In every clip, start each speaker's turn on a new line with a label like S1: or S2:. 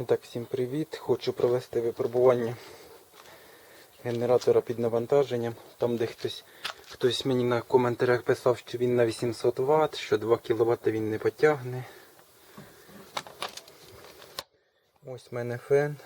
S1: І так, всім привіт. Хочу провести випробування генератора під навантаженням. Там, де хтось, хтось мені на коментарях писав, що він на 800 Вт, що 2 кВт він не потягне. Ось в мене фен.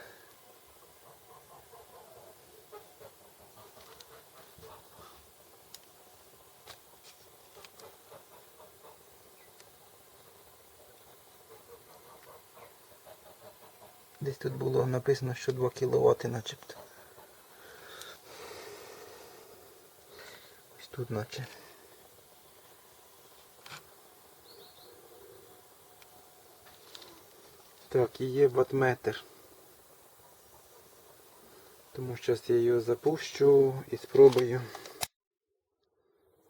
S1: Десь тут було написано, що 2 кВт начебто. Ось тут наче. Так, і є ватметр. Тому зараз я його запущу і спробую,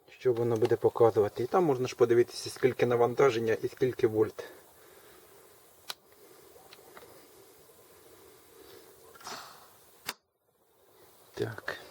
S1: що воно буде показувати. І там можна ж подивитися, скільки навантаження і скільки вольт. Так.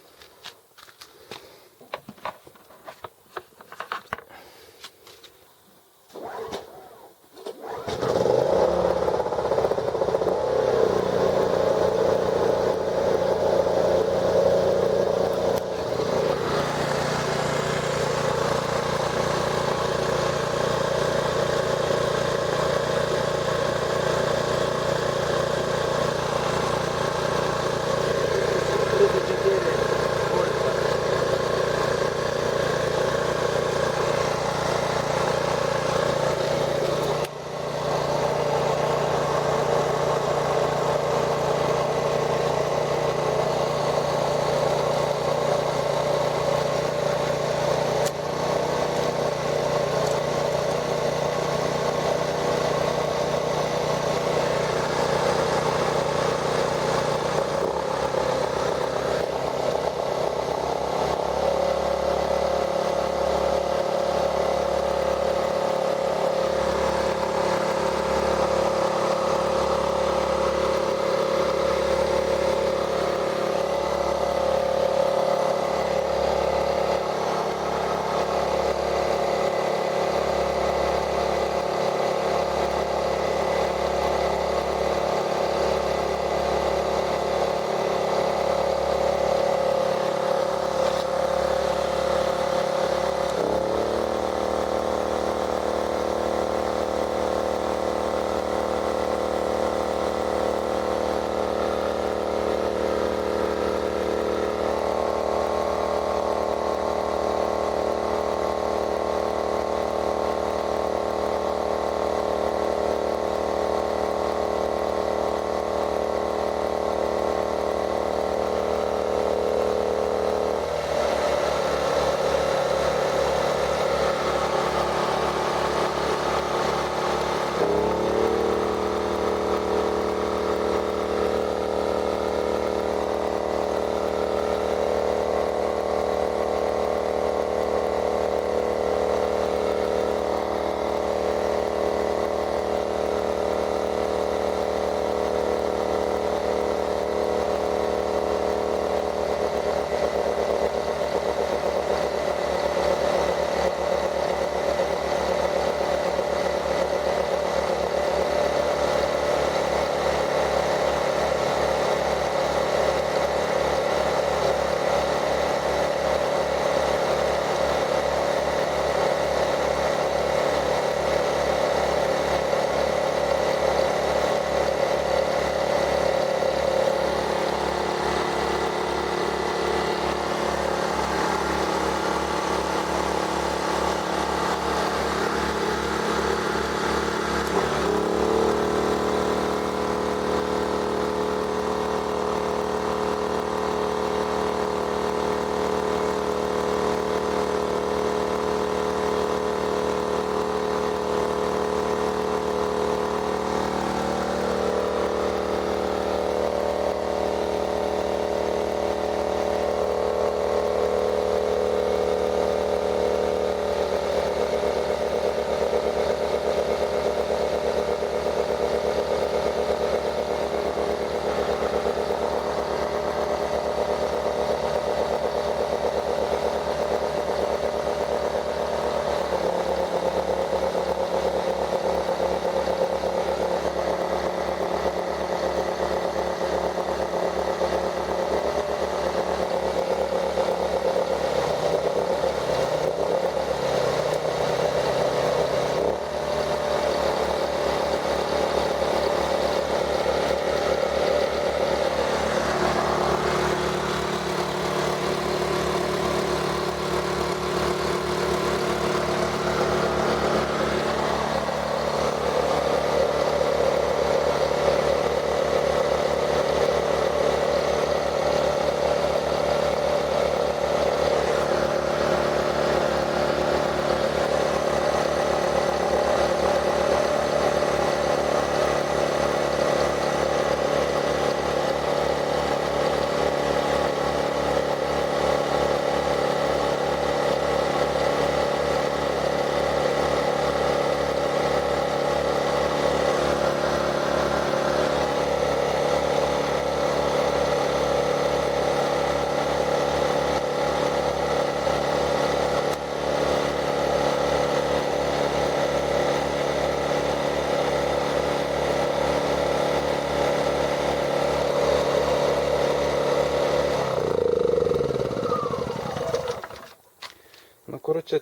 S1: Коротше,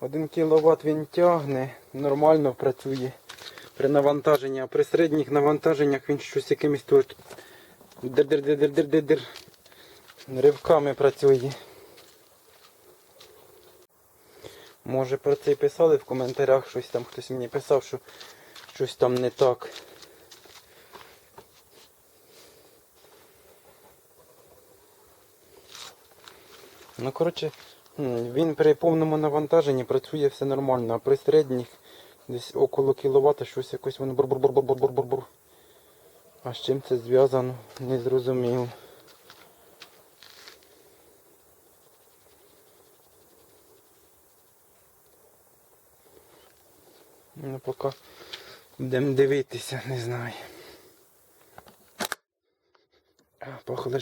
S1: 1 кВт він тягне, нормально працює при навантаженні, а при середніх навантаженнях він щось якимось тут дир-дир-дир-дир-дир-дир ривками працює. Може про це і писали в коментарях, щось там хтось мені писав, що щось там не так. Ну, коротше, він при повному навантаженні працює все нормально, а при середніх десь около кіловата щось якось воно бур-бур-бур-бур-бур-бур-бур. А з чим це зв'язано, не зрозумів. Ну, поки будемо дивитися, не знаю. А, Пахле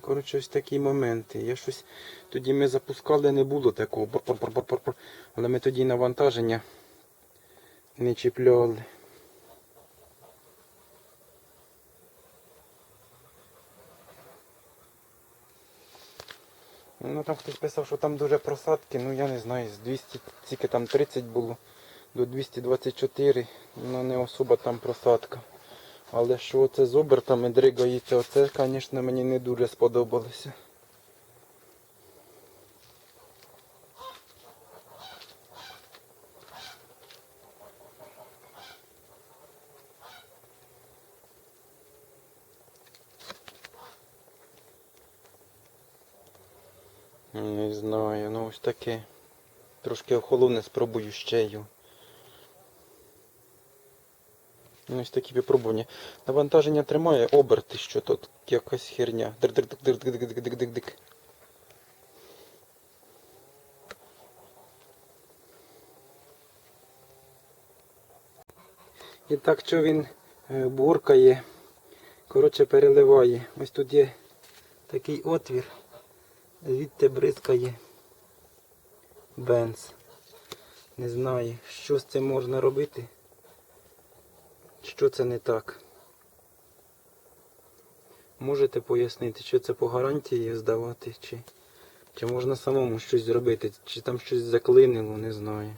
S1: Коротше, ось такі моменти. Я щось тоді ми запускали, не було такого. Але ми тоді навантаження не чіпляли. Ну там хтось писав, що там дуже просадки, ну я не знаю, з 200, тільки там 30 було до 224, ну не особа там просадка. Але що це з обертами дригається, оце, звісно, мені не дуже сподобалося. Не знаю, ну ось таке. Трошки охолоне, спробую ще його. Ну, ось такі випробування. Навантаження тримає, оберти, що тут якась херня. Дик-дик-дик-дик-дик-дик-дик-дик. І так, що він е, буркає, коротше переливає. Ось тут є такий отвір, звідти бризкає бенз. Не знаю, що з цим можна робити. Що це не так? Можете пояснити, що це по гарантії здавати, чи, чи можна самому щось зробити, чи там щось заклинило, не знаю.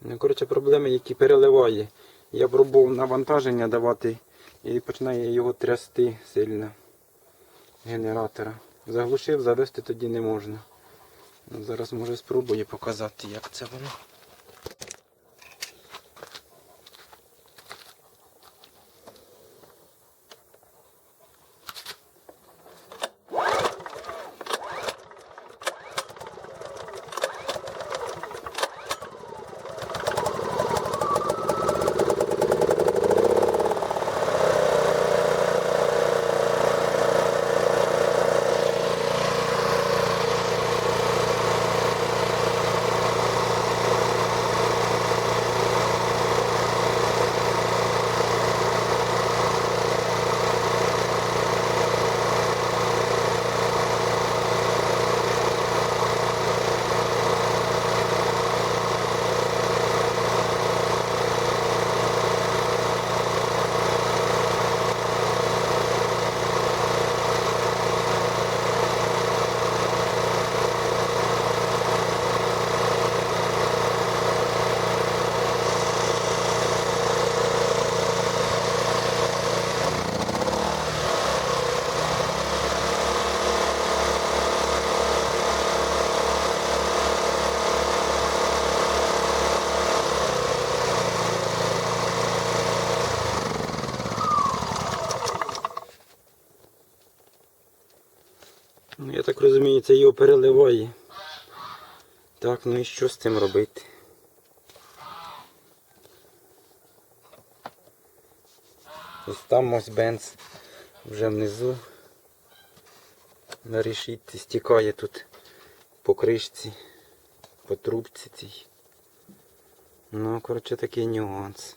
S1: Ну, коротше, проблеми, які переливає. Я пробував навантаження давати і починає його трясти сильно генератора. Заглушив, завести тоді не можна. Ну, Зараз може спробую показати, як це воно. Ну, я так розумію, це його переливає. Так, ну і що з цим робити? Ось там ось бенз вже внизу. На решітці стікає тут по кришці, по трубці цій. Ну, коротше, такий нюанс.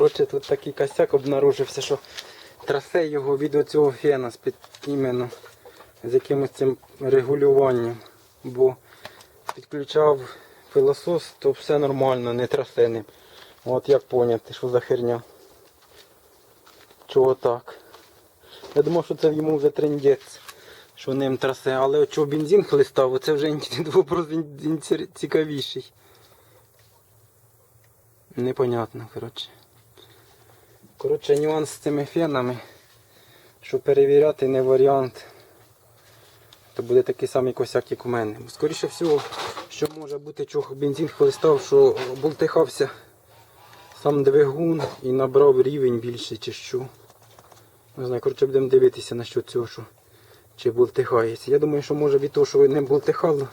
S1: Коротше, тут такий косяк обнаружився, що трасе його від цього фена з під іменно з якимось цим регулюванням. Бо підключав пилосос, то все нормально, не трасе ним. От як поняти, що за херня. Чого так? Я думав, що це йому вже трендець, що ним трасе, але от чого бензин хлистав, оце вже вопрос цікавіший. Непонятно, коротше. Коротше, нюанс з цими фенами, що перевіряти не варіант. То буде такий самий косяк, як у мене. Скоріше всього, що може бути, чого бензин хлистав, що болтихався сам двигун і набрав рівень більший чи що. Не знаю, коротше будемо дивитися на що цього, що чи болтихається. Я думаю, що може від того, що не болтихало,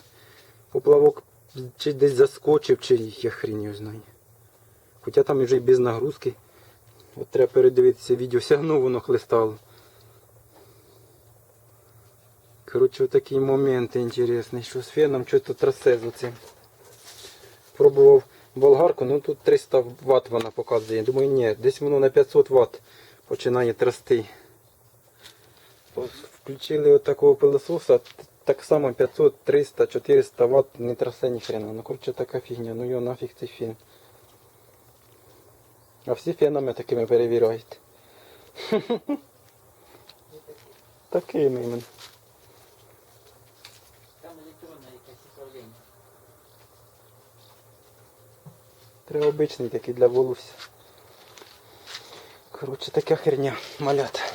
S1: поплавок чи десь заскочив, чи я хрень його знаю. Хоча там вже й без нагрузки. От треба передивитися відео, одно воно хлистало. Коротше, отакий момент інтересний, що з феном щось тут трасе за цим. Пробував болгарку, ну тут 300 Вт вона показує. Думаю, ні, десь воно на 500 Вт починає трясти. Ось Включили от такого пилососа, так само 500, 300, 400 Вт не трасе ні хрена. Ну коротше така фігня, ну його нафіг цей фен. А всі фенами такими перевіряють. Такими іменно.
S2: Там електронне якесь управління.
S1: Треба обичний такий для волосся. Коротше, така херня, малята.